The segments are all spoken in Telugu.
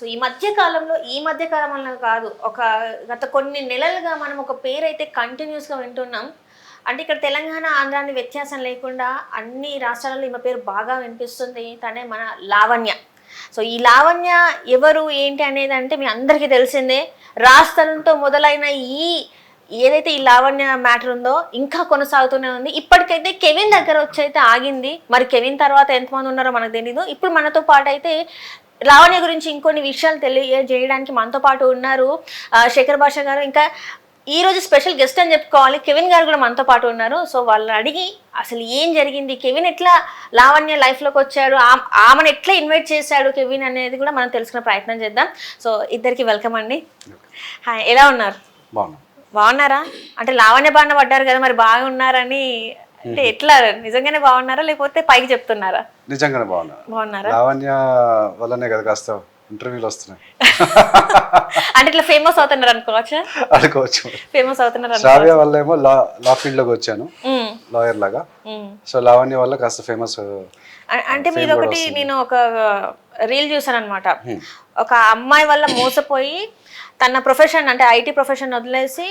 సో ఈ మధ్య కాలంలో ఈ మధ్య కాలంలో కాదు. ఒక గత కొన్ని నెలలుగా మనం ఒక పేరు అయితే కంటిన్యూస్గా వింటున్నాం. అంటే ఇక్కడ తెలంగాణ ఆంధ్రాని వ్యత్యాసం లేకుండా అన్ని రాష్ట్రాలలో ఈమె పేరు బాగా వినిపిస్తుంది. తనే మన లావణ్య. సో ఈ లావణ్య ఎవరు ఏంటి అనేది అంటే మీ అందరికీ తెలిసిందే. రాష్ట్రంతో మొదలైన ఈ ఏదైతే ఈ లావణ్య మ్యాటర్ ఉందో ఇంకా కొనసాగుతూనే ఉంది. ఇప్పటికైతే కెవిన్ దగ్గర వచ్చి అయితే ఆగింది. మరి కెవిన్ తర్వాత ఎంతమంది ఉన్నారో మనకు తెలీదు. ఇప్పుడు మనతో పాటు అయితే లావణ్య గురించి ఇంకొన్ని విషయాలు తెలియజేయడానికి మనతో పాటు ఉన్నారు శేఖర్ భాష గారు. ఇంకా ఈ రోజు స్పెషల్ గెస్ట్ అని చెప్పుకోవాలి. కెవిన్ గారు కూడా మనతో పాటు ఉన్నారు. సో వాళ్ళని అడిగి అసలు ఏం జరిగింది? కెవిన్ ఎట్లా లావణ్య లైఫ్లోకి వచ్చాడు? ఆమెను ఎట్లా ఇన్వైట్ చేశాడు కెవిన్ అనేది కూడా మనం తెలుసుకునే ప్రయత్నం చేద్దాం. సో ఇద్దరికి వెల్కమ్ అండి. హాయ్ ఎలా ఉన్నారు? బాగున్నాం. బాగున్నారా? అంటే లావణ్య బాణ పడ్డారు కదా మరి బాగున్నారని అంటే ఎట్లా? నిజంగానే బాగున్నారా? లేకపోతే పైకి చెప్తున్నారా? నిజంగానే బాగున్నా. బాగున్నారా? లావణ్య వల్లనే కదా కాస్త ఇంటర్వ్యూలు వస్తున్నాయి. అంటే ఇట్లా ఫేమస్ అవుతున్నారు అనుకోవచ్చా? అనుకోవచ్చు. ఫేమస్ అవుతున్నారు శ్రావ్య వల్ల ఏమో లా లా ఫీల్డ్లోకి వచ్చాను లాయర్ లాగా. సో లావణ్య వల్ల కాస్త ఫేమస్ అంటే మీరు ఒకటి నేను ఒక రీల్ చూసాను అనమాట ఒక అమ్మాయి వల్ల మోసపోయి తన ప్రొఫెషన్ అంటే ఐటీ ప్రొఫెషన్ వదిలేసి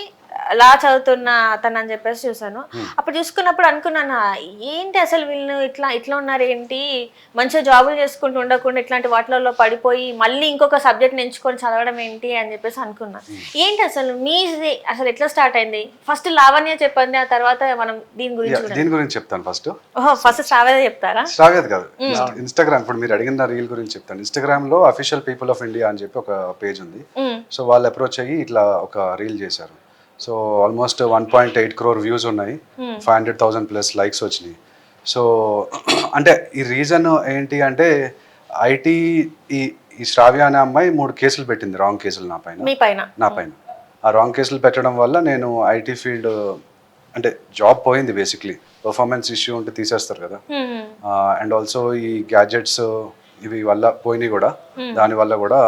లా చదువుతున్న తను అని చెప్పేసి చూసాను అప్పుడు చూసుకున్నప్పుడు అనుకున్నాను ఏంటి అసలు వీళ్ళు ఇట్లా ఇట్లా ఉన్నారు ఏంటి మంచిగా జాబులు చేసుకుంటూ ఉండకుండా ఇట్లాంటి వాటిలలో పడిపోయి మళ్ళీ ఇంకొక సబ్జెక్ట్ ఎంచుకొని చదవడం ఏంటి? అని చెప్పేసి అనుకున్నా. ఏంటి అసలు? మీ అసలు ఎట్లా స్టార్ట్ అయింది? ఫస్ట్ లావణ్య చెప్పండి ఆ తర్వాత మనం దీని గురించి దీని గురించి చెప్తాను ఫస్ట్. ఓహో ఫస్ట్ శ్రావ్య చెప్తారా? శ్రావ్యది కాదు. ఇన్స్టాగ్రామ్ ఇప్పుడు మీరు అడిగిన రీల్ గురించి చెప్తాను. ఇన్స్టాగ్రామ్లో అఫీషియల్ పీపుల్ ఆఫ్ ఇండియా అని చెప్పి ఒక పేజ్ ఉంది. సో వాళ్ళు అప్రోచ్ అయ్యి ఇట్లా ఒక రీల్ చేశారు. So almost one point eight crore views ఉన్నాయి. Five hundred thousand plus likes వచ్చినాయి. సో అంటే ఈ రీజన్ ఏంటి అంటే ఐటీ ఈ ఈ శ్రావ్య అనే అమ్మాయి మూడు కేసులు పెట్టింది రాంగ్ కేసులు నా పైన. నా పైన. ఆ రాంగ్ కేసులు పెట్టడం వల్ల నేను ఐటీ ఫీల్డ్ అంటే జాబ్ పోయింది బేసిక్లీ. పర్ఫార్మెన్స్ ఇష్యూ ఉంటే తీసేస్తారు కదా. ఉమ్, అండ్ ఆల్సో ఈ గ్యాడ్జెట్స్ ఇవి వల్ల పోయినాయి కూడా. దాని వల్ల కూడా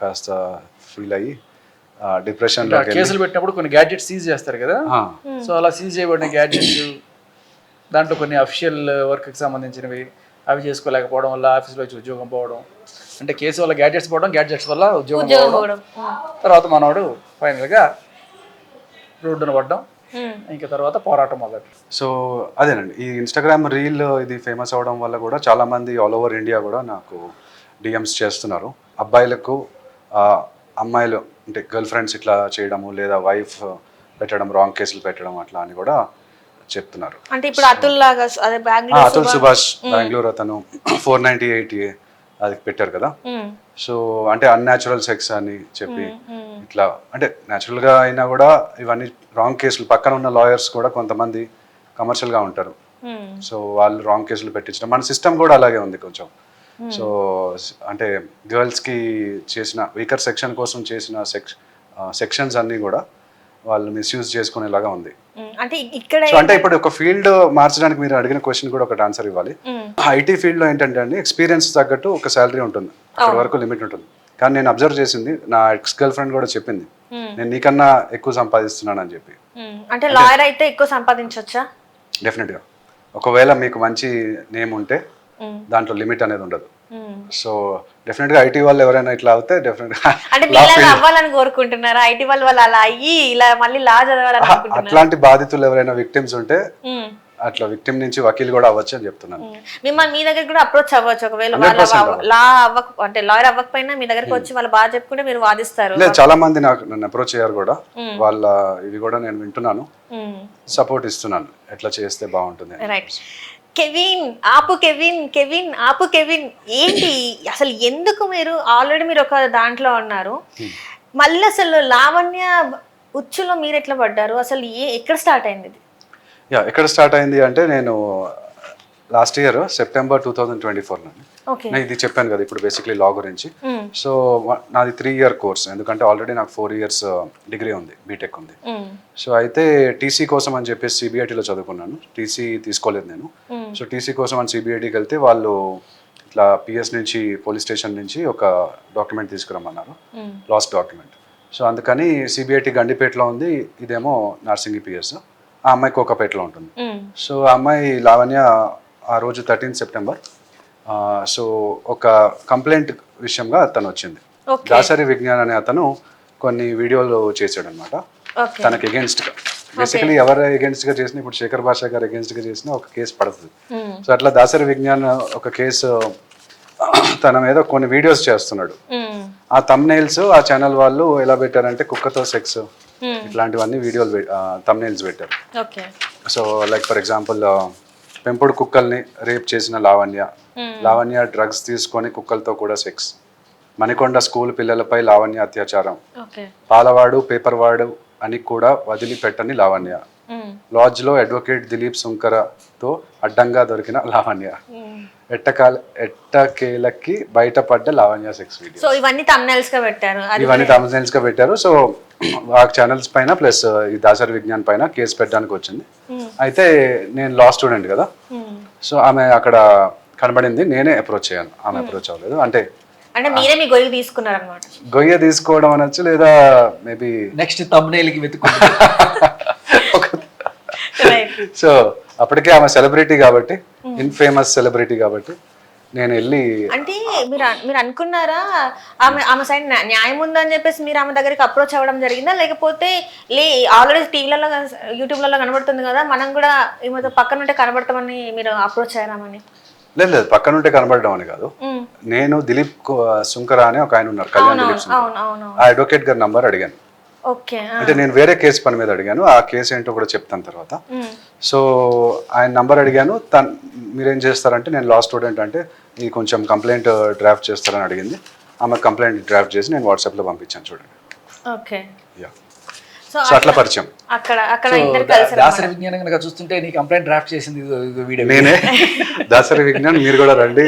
కాస్త ఫీల్ అయ్యి డిప్రెషన్ కేసులు పెట్టినప్పుడు కొన్ని గ్యాడ్జెట్స్ సీజ్ చేస్తారు కదా? సో అలా సీజ్ చేయబడిన గ్యాడ్జెట్స్ దాంట్లో కొన్ని అఫీషియల్ వర్క్కి సంబంధించినవి అవి చేసుకోలేకపోవడం వల్ల ఆఫీస్లో వచ్చి ఉద్యోగం పోవడం అంటే కేసు వల్ల గ్యాడ్జెట్స్ పోవడం గ్యాడ్జెట్స్ వల్ల ఉద్యోగం పోవడం. తర్వాత మనవాడు ఫైనల్గా రోడ్డున పడ్డం. ఉమ్, ఇంకా తర్వాత పోరాటం మొదలు. సో అదేనండి. ఈ ఇన్స్టాగ్రామ్ రీల్ ఇది ఫేమస్ అవడం వల్ల కూడా చాలా మంది ఆల్ ఓవర్ ఇండియా కూడా నాకు డిఎమ్స్ చేస్తున్నారు. అబ్బాయిలకు ఆ, అమ్మాయిలు అంటే గర్ల్ ఫ్రెండ్స్ ఇట్లా చేయడము లేదా వైఫ్ పెట్టడం రాంగ్ కేసులు పెట్టడం అట్లా అని కూడా చెప్తున్నారు. అంటే ఇప్పుడు అతుల్ లాగా అదే ఆ, బెంగళూరు అతుల్ సుభాష్ బెంగళూరు అతను ఫోర్ నైంటీ ఎయిట్ అది పెట్టారు కదా. సో అంటే అన్యాచురల్ సెక్స్ అని చెప్పి ఇట్లా అంటే గా అయినా కూడా ఇవన్నీ రాంగ్ కేసులు పక్కన ఉన్న లాయర్స్ కూడా కొంతమంది commercial గా ఉంటారు సో వాళ్ళు రాంగ్ కేసులు పెట్టించడం మన సిస్టమ్ కూడా అలాగే ఉంది కొంచెం. సో అంటే girls కి చేసిన వీకర్ సెక్షన్ కోసం చేసిన సెక్ సెక్షన్స్ అన్నీ కూడా వాళ్ళు మిస్యూజ్ చేసుకునేలాగా ఉంది. ఉమ్. అంటే ఇక్కడ అంటే ఇప్పుడు ఒక ఫీల్డ్ మార్చడానికి మీరు అడిగిన క్వశ్చన్ కూడా ఒకటి ఆన్సర్ ఇవ్వాలి. ఉమ్, ఐటీ ఫీల్డ్లో ఏంటంటే అండి ఎక్స్పీరియన్స్ తగ్గట్టు ఒక శాలరీ ఉంటుంది. అక్కడ వరకు లిమిట్ ఉంటుంది. కానీ నేను అబ్జర్వ్ చేసింది నా ఎక్స్ గర్ల్ ఫ్రెండ్ కూడా చెప్పింది. Hmm. నేను నీకన్నా ఎక్కువ సంపాదిస్తున్నాను అని చెప్పి. అంటే లాయర్ అయితే ఎక్కువ సంపాదించవచ్చా డెఫినెట్గా ఒకవేళ మీకు మంచి నేమ్ ఉంటే దాంట్లో లిమిట్ అనేది ఉండదు. సో డెఫినెట్గా ఐటీ వాళ్ళు ఎవరైనా ఇట్లా అవుతే డెఫినెట్ అంటే అవ్వాలని కోరుకుంటున్నారా? ఐటీ వాళ్ళు వాళ్ళు అలా అయ్యి ఇలా మళ్ళీ లా చదవాలని అట్లాంటి బాధితులు ఎవరైనా విక్టిమ్స్ ఉంటే అట్లా విక్టిమ్ నుంచి వకీల్ కూడా అవ్వచ్చు అని చెప్తున్నాను. మిమ్మల్ని మీ దగ్గర కూడా అప్రోచ్ అవ్వచ్చు. ఒకవేళ లా అవ్వక అంటే లాయర్ అవ్వకపోయినా మీ దగ్గరకు వచ్చి వాళ్ళు బాగా చెప్పుకుంటే మీరు వాదిస్తారు. లేదు చాలా మంది నాకు నన్ను అప్రోచ్ అయ్యారు కూడా. వాళ్ళ ఇవి కూడా నేను వింటున్నాను. సపోర్ట్ ఇస్తున్నాను. ఎట్లా చేస్తే బాగుంటుంది. రైట్ కెవిన్ ఆపు కెవిన్ కెవిన్ ఆపు కెవిన్. ఏంటి? అసలు ఎందుకు మీరు ఆల్రెడీ మీరు ఒక దాంట్లో ఉన్నారు? మళ్ళీ అసలు లావణ్య ఉచ్చులో మీరు ఎట్లా పడ్డారు? అసలు ఏ ఎక్కడ స్టార్ట్ అయింది ఇది? యా ఎక్కడ స్టార్ట్ అయింది అంటే నేను last year September two thousand twenty ఫోర్లో నేను ఇది చెప్పాను కదా ఇప్పుడు బేసిక్లీ లా గురించి. సో నాది త్రీ ఇయర్ కోర్స్ ఎందుకంటే ఆల్రెడీ నాకు ఫోర్ ఇయర్స్ డిగ్రీ ఉంది బీటెక్ ఉంది. సో అయితే టీసీ కోసం అని చెప్పేసి సిబిఐటీలో చదువుకున్నాను. టీసీ తీసుకోలేదు నేను. సో టీసీ కోసం అని సిబిఐటీకి వెళ్తే వాళ్ళు ఇట్లా పిఎస్ నుంచి పోలీస్ స్టేషన్ నుంచి ఒక డాక్యుమెంట్ తీసుకురమ్మన్నారు. లాస్ట్ డాక్యుమెంట్ సో అందుకని సిబిఐటి గండిపేటలో ఉంది ఇదేమో నార్సింగి పిఎస్ ఆ అమ్మాయి కోకపేటలో ఉంటుంది. సో ఆ అమ్మాయి లావణ్య ఆ రోజు థర్టీన్త్ సెప్టెంబర్ సో ఒక కంప్లైంట్ విషయంగా తను వచ్చింది. దాసరి విజ్ఞాన్ అనే అతను కొన్ని వీడియోలు చేశాడు అనమాట తనకి against గా. బేసికలీ ఎవరు against గా చేసినా ఇప్పుడు శేఖర్ భాషా గారు against గా చేసినా ఒక కేసు పడుతుంది. మ్మ్. సో అట్లా దాసరి విజ్ఞాన్ ఒక కేసు తన మీద కొన్ని వీడియోస్ చేస్తున్నాడు. మ్మ్. ఆ తమ్నైల్స్ ఆ ఛానల్ వాళ్ళు ఎలా పెట్టారంటే కుక్కతో సెక్స్ మ్మ్. ఇట్లాంటివన్నీ వీడియోలు తమ్నైల్స్ పెట్టారు. Okay so like for example పెంపుడు కుక్కల్ని రేప్ చేసిన లావణ్య. లావణ్య డ్రగ్స్ తీసుకొని కుక్కలతో కూడా సెక్స్. మణికొండ స్కూల్ పిల్లలపై లావణ్య అత్యాచారం. పాలవాడు పేపర్ వాడు అని కూడా వదిలిపెట్టని లావణ్య. మ్మ్. లాడ్జ్లో అడ్వకేట్ దిలీప్ సుంకరతో అడ్డంగా దొరికిన లావణ్య. ఎట్టకాల ఎట్టకేలకి బయటపడ్డ లావణ్య సెక్స్ వీడియో. సో ఇవన్నీ గా పెట్టారు. ఇవన్నీ thumbnails గా పెట్టారు. సో ఆ ఛానల్స్ పైన ప్లస్ ఈ దాసరి విజ్ఞాన్ పైన కేసు పెట్టడానికి వచ్చింది. మ్మ్. అయితే నేను లా స్టూడెంట్ కదా. మ్మ్. సో ఆమె అక్కడ కనబడింది నేనే అప్రోచ్ అయ్యాను. ఆమె అప్రోచ్ అవ్వలేదు. అంటే అంటే మీరే మీ గొయ్యి తీసుకున్నారు అనమాట గొయ్య తీసుకోవడం అనొచ్చు లేదా మేబీ నెక్స్ట్ తమ్నేల్కి వెతుకుంటా సో అప్పటికే ఆమె సెలబ్రిటీ కాబట్టి ఇన్ఫేమస్ సెలబ్రిటీ కాబట్టి నేను వెళ్ళి అంటే మీరు మీరు అనుకున్నారా ఆమె ఆమె సైడ్ న్యా- న్యాయం ఉందని చెప్పేసి మీరు ఆమె దగ్గరికి అప్రోచ్ అవ్వడం జరిగిందా? లేకపోతే లే ఆల్రెడీ టీవీలలో యూట్యూబ్లలో కనబడుతుంది కదా మనం కూడా ఈమెతో పక్కన ఉంటే కనబడతామని మీరు అప్రోచ్ అయ్యామని లేదు లేదు పక్కన ఉంటే కనబడడం అని కాదు. నేను దిలీప్ సుంకర అని ఒక ఆయన ఉన్నారు కళ్యాణ్ దిలీప్ ఆ అడ్వకేట్ గారి నంబర్ అడిగాను. అంటే నేను వేరే కేసు పని మీద అడిగాను ఆ కేసు ఏంటో కూడా చెప్తాను తర్వాత. సో ఆయన నంబర్ అడిగాను తను మీరేం చేస్తారంటే నేను లా స్టూడెంట్ అంటే ఈ కొంచెం కంప్లైంట్ డ్రాఫ్ట్ చేస్తారని అడిగింది. ఆమె కంప్లైంట్ డ్రాఫ్ట్ చేసి నేను వాట్సాప్లో పంపించాను చూడండి. ఓకే. యా సో అట్లా పరిచయం. అక్కడ అక్కడ ఇద్దరు కలిసి దాసరి విజ్ఞానం కనుక చూస్తుంటే నీ కంప్లైంట్ డ్రాఫ్ట్ చేసింది వీడియో నేనే. దాసరి విజ్ఞాన్ మీరు కూడా రండి.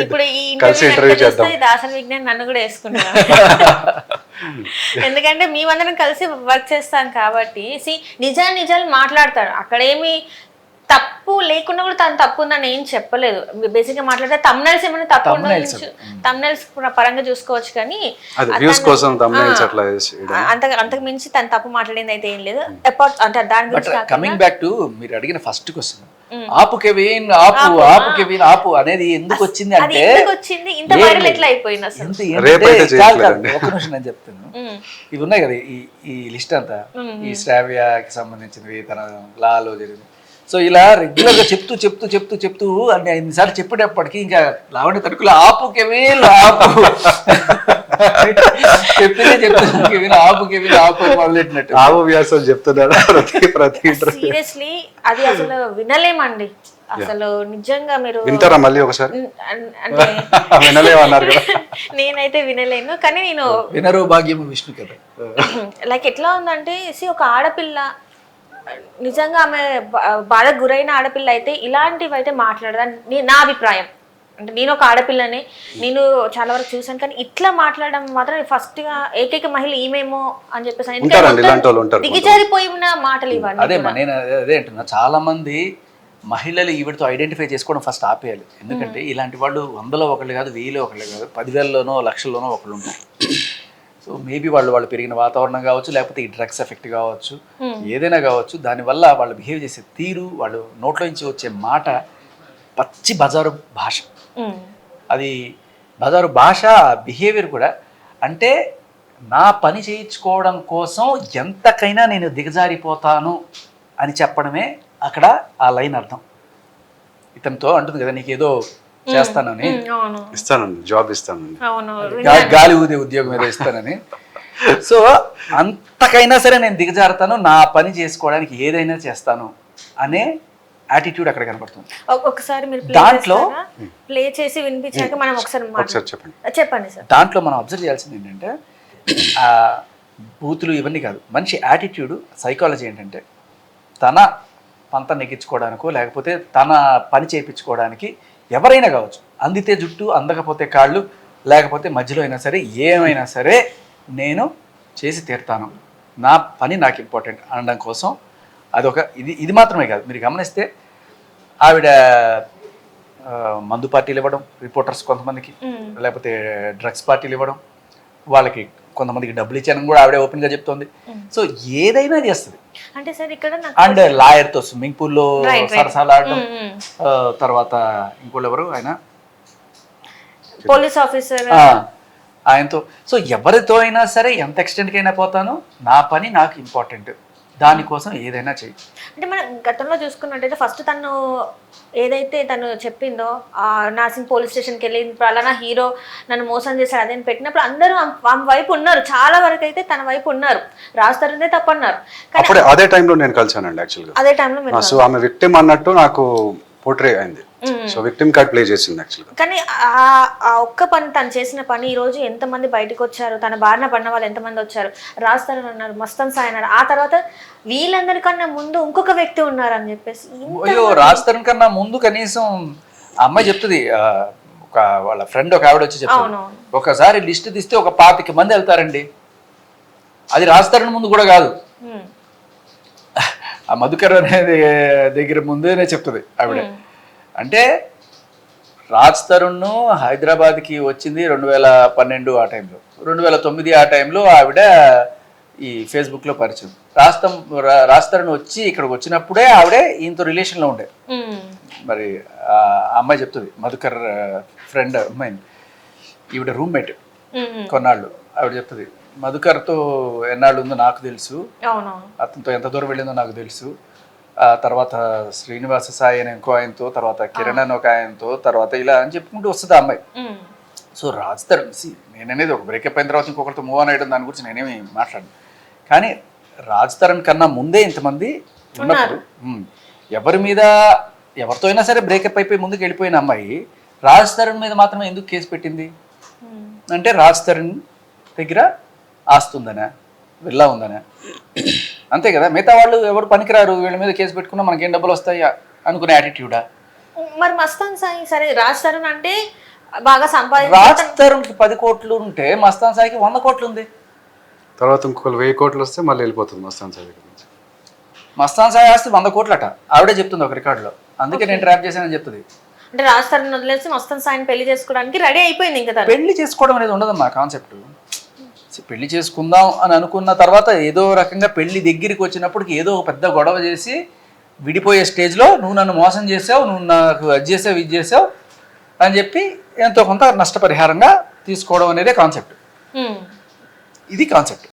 కలిసి ఇంటర్వ్యూ ఇంటర్వ్యూ చేద్దాం. దాసరి విజ్ఞాన్ నన్ను కూడా వేసుకుంటాను ఎందుకంటే మేమందరం కలిసి వర్క్ చేస్తాం కాబట్టి సి నిజాలు నిజాలు మాట్లాడతాడు అక్కడేమి తప్పు లేకుండా కూడా తను తప్పు ఉందని ఏం చెప్పలేదు. బేసిక్గా మాట్లాడితే తమ్నల్స్ ఏమైనా తప్పు. ఉండవచ్చు తమ్నల్స్ పరంగా చూసుకోవచ్చు కానీ అంత అంతకు మించి తను తప్పు మాట్లాడింది అయితే ఏం లేదు. అపార్ట్ అంటే దాని గురించి కాకుండా కమింగ్ బ్యాక్ టు మీరు అడిగిన ఫస్ట్ క్వశ్చన్ ఆపు కెవిన్ ఆపు ఆపు. కెవిన్ ఆపు అనేది ఎందుకు వచ్చింది అది అంటే. ఒక నిమిషం నేను చెప్తాను ఇవి ఉన్నాయి కదా ఈ ఈ లిస్ట్ అంతా. ఈ శ్రావ్యకి సంబంధించినవి తన లాలో జరిగింది సో ఇలా రెగ్యులర్గా చెప్తూ చెప్తూ చెప్తూ చెప్తూ అన్ని ఐదుసార్లు చెప్పేటప్పటికి ఇంకా లావణ్య తడుకులు ఆపు కెవిన్ ఆపు. చెప్తున్నాను కెవిన్ ఆపు కెవిన్ ఆపు మొదలెట్టినట్టు ఆవు వ్యాసాలు చెప్తున్నారు ప్రతి సీరియస్లీ అది అసలు వినలేమండి. అసలు నిజంగా మీరు వింటారా మళ్ళీ ఒకసారి? అన్- అంటే వినలేమన్నారు కదా. నేనైతే వినలేను కానీ నేను వినరు భాగ్యము విష్ణు కదా. లైక్ ఎట్లా ఉందంటే సి ఒక ఆడపిల్ల నిజంగా ఆమె బాధకు గురైన ఆడపిల్ల అయితే ఇలాంటివి అయితే మాట్లాడదని నే- నా అభిప్రాయం. అంటే నేను ఒక ఆడపిల్లని నేను చాలా వరకు చూసాను కానీ ఇట్లా మాట్లాడడం మాత్రం ఫస్ట్గా ఏకైక మహిళ ఈమెమో అని చెప్పేసి దిగజారిపోయిన మాటలు ఇవన్నీ అదే నేను అదే- అంటున్నా చాలా మంది మహిళలు ఈవిడతో ఐడెంటిఫై చేసుకోవడం ఫస్ట్ ఆపేయాలి. ఎందుకంటే ఇలాంటి వాళ్ళు వందలో ఒకళ్ళు కాదు వెయ్యిలో ఒకళ్ళు కాదు పదివేలలోనో లక్షల్లోనో ఒకళ్ళు ఉంటారు. సో మేబీ వాళ్ళు వాళ్ళు పెరిగిన వాతావరణం కావచ్చు లేకపోతే ఈ డ్రగ్స్ ఎఫెక్ట్ కావచ్చు ఏదైనా కావచ్చు దానివల్ల వాళ్ళు బిహేవ్ చేసే తీరు వాళ్ళు నోట్లో నుంచి వచ్చే మాట పచ్చి బజారు భాష. అది బజారు భాష బిహేవియర్ కూడా అంటే నా పని చేయించుకోవడం కోసం ఎంతకైనా నేను దిగజారిపోతాను అని చెప్పడమే అక్కడ ఆ లైన్ అర్థం. ఇతనితో అంటుంది కదా నీకేదో చేస్తానని. ఉమ్, అవును. ఇస్తానండి జాబ్ ఇస్తానండి గాలి ఊదే ఉద్యోగం ఏదో ఇస్తానని. సో అంతకైనా సరే నేను దిగజారుతాను నా పని చేసుకోవడానికి ఏదైనా చేస్తాను అనే యాటిట్యూడ్ అక్కడ కనపడుతుంది. ఒ- ఒకసారి మీరు దాంట్లో- ప్లే చేసి వినిపించాక మనం ఒకసారి ఒకసారి చెప్పండి. చెప్పండి సార్. దాంట్లో మనం అబ్జర్వ్ చేయాల్సింది ఏంటంటే బూతులు ఇవన్నీ కాదు. మనిషి యాటిట్యూడ్ సైకాలజీ ఏంటంటే తన పంత నెగ్గించుకోవడానికో లేకపోతే తన పని చేయించుకోవడానికి ఎవరైనా కావచ్చు అందితే జుట్టు అందకపోతే కాళ్ళు లేకపోతే మధ్యలో అయినా సరే ఏమైనా సరే నేను చేసి తీరుతాను. నా పని నాకు ఇంపార్టెంట్ అనడం కోసం అదొక ఇది ఇది మాత్రమే కాదు. మీరు గమనిస్తే ఆవిడ మందు పార్టీలు ఇవ్వడం రిపోర్టర్స్ కొంతమందికి లేకపోతే డ్రగ్స్ పార్టీలు ఇవ్వడం వాళ్ళకి కొంతమందికి డబ్బులు ఇచ్చానని కూడా ఆవిడే ఓపెన్గా చెప్తోంది సో ఏదైనా చేస్తుంది. అంటే సార్ ఇక్కడ అండ్ లాయర్తో స్విమ్మింగ్ పూల్లో Right, right. సరసాలు ఆడడం ఉమ్, ఉమ్. ఆ, తర్వాత ఇంకోళ్ళు ఎవరు? ఆయన పోలీస్ ఆఫీసర్. ఆయనతో. సో ఎవరితో అయినా సరే ఎంత ఎక్స్టెంట్కి అయినా పోతాను. నా పని నాకు ఇంపార్టెంట్. దానికోసం ఏదైనా చెయ్యి అంటే మనం గతంలో చూసుకున్నట్టయితే ఫస్ట్ తను ఏదైతే తను చెప్పిందో ఆ నాసింగ్ పోలీస్ స్టేషన్కి వెళ్ళి పలానా హీరో నన్ను మోసం చేశాడు అదేని పెట్టినప్పుడు అందరూ ఆమె- వైపు ఉన్నారు. చాలా వరకు అయితే తన వైపు ఉన్నారు. రాస్తారందే తప్పన్నారు. అప్పుడే అదే టైంలో నేను కలిసానండి యాక్చువల్గా అదే టైంలో ఆమె విక్టిమ్ అన్నట్టు నాకు పోర్ట్రే అయింది. సో విక్టిమ్ కార్డ్ ప్లే చేసింది యాక్చువల్గా కానీ ఆ ఆ ఒక్క పని తను చేసిన పని ఈ రోజు ఎంతమంది బయటకు వచ్చారు? తన బారిన పడిన వాళ్ళు ఎంతమంది వచ్చారు? రాస్తారని అన్నారు మస్తన్ సాయి అన్నారు. ఆ తర్వాత వీళ్ళందరికన్నా ముందు ఇంకొక వ్యక్తి ఉన్నారు అని చెప్పేసి అయ్యో రాజతరుణ్ కన్నా ముందు కనీసం అమ్మాయి చెప్తుంది ఒక వాళ్ళ ఫ్రెండ్ ఒక ఆవిడ వచ్చి అవునవును. ఒకసారి లిస్ట్ తీస్తే ఒక పాతిక మంది వెళ్తారండి. అది రాజతరుణ్ ముందు కూడా కాదు. ఉమ్, ఆ మధుకర్ అనేది దగ్గర ముందేనే చెప్తుంది ఆవిడ. అంటే రాజ్ తరుణ్ హైదరాబాద్కి వచ్చింది రెండు వేల పన్నెండు ఆ టైంలో. రెండు వేల తొమ్మిది ఆ టైంలో ఆవిడ ఈ ఫేస్బుక్లో పరిచయం. రాస్తం రాజ్ తరుణ్ వచ్చి ఇక్కడికి వచ్చినప్పుడే ఆవిడే ఈయనతో రిలేషన్లో ఉండే. మరి ఆ అమ్మాయి చెప్తుంది మధుకర్ ఫ్రెండ్ అమ్మాయి. ఈవిడ రూమ్మేట్. కొన్నాళ్ళు. ఆవిడ చెప్తుంది మధుకర్తో ఎన్నాళ్ళు ఉందో నాకు తెలుసు. అతనితో ఎంత దూరం వెళ్ళిందో నాకు తెలుసు. ఆ తర్వాత శ్రీనివాస సాయి అని ఇంకో ఆయనతో తర్వాత కిరణ్ అని ఒక ఆయనతో తర్వాత ఇలా అని చెప్పుకుంటూ వస్తుంది ఆ అమ్మాయి. సో రాజ్ తరుణ్ సి నేననేది ఒక బ్రేకప్ అయిన తర్వాత ఇంకొకరితో మూవ్ ఆన్ అయ్యడం దాని గురించి నేనేమి మాట్లాడను. కానీ రాజ్ తరుణ్ కన్నా ముందే ఇంతమంది ఉన్నప్పుడు ఎవరి మీద ఎవరితో అయినా సరే బ్రేకప్ అయిపోయి ముందుకు వెళ్ళిపోయిన అమ్మాయి రాజ్ తరుణ్ మీద మాత్రమే ఎందుకు కేసు పెట్టింది. అంటే రాజ్ తరుణ్ దగ్గర ఆస్తి ఉందనా? విల్లా ఉందనా? అంతే కదా? మిగతా వాళ్ళు ఎవరు పనికిరారు? వీళ్ళ మీద కేసు పెట్టుకున్నా మనకేం డబ్బులు వస్తాయి? అనుకునే యాటిట్యూడా మరి మస్తాన్ సాయి సరే రాస్తారు అంటే బాగా సంపాదించి రాజ్ తరుణ్కి పది కోట్లు ఉంటే మస్తాన్ సాయికి వంద కోట్లు ఉంది. తర్వాత ఇంకొకరు వెయ్యి కోట్లు వస్తే మళ్ళీ వెళ్ళిపోతుంది మస్తాన్ సార్ దగ్గర నుంచి. మస్తాన్ సాయి ఆస్తి వంద కోట్లట. ఆవిడే చెప్తుంది ఒక రికార్డులో. అందుకే నేను ట్రాప్ చేశానని చెప్తుంది. అంటే రాస్తారని వదిలేసి మస్తాన్ సాయిని పెళ్ళి చేసుకోవడానికి రెడీ అయిపోయింది ఇంకా తను. పెళ్ళి చేసుకోవడం అనేది ఉండదమ్మా కాన్సెప్ట్ పెళ్ళి చేసుకుందాం అని అనుకున్న తర్వాత ఏదో రకంగా పెళ్ళి దగ్గరికి వచ్చినప్పటికి ఏదో ఒక పెద్ద గొడవ చేసి విడిపోయే స్టేజ్లో నువ్వు నన్ను మోసం చేసావు నువ్వు నాకు అది చేసావు ఇది చేసావు అని చెప్పి ఎంతో కొంత నష్టపరిహారంగా తీసుకోవడం అనేదే కాన్సెప్ట్. ఇది కాన్సెప్ట్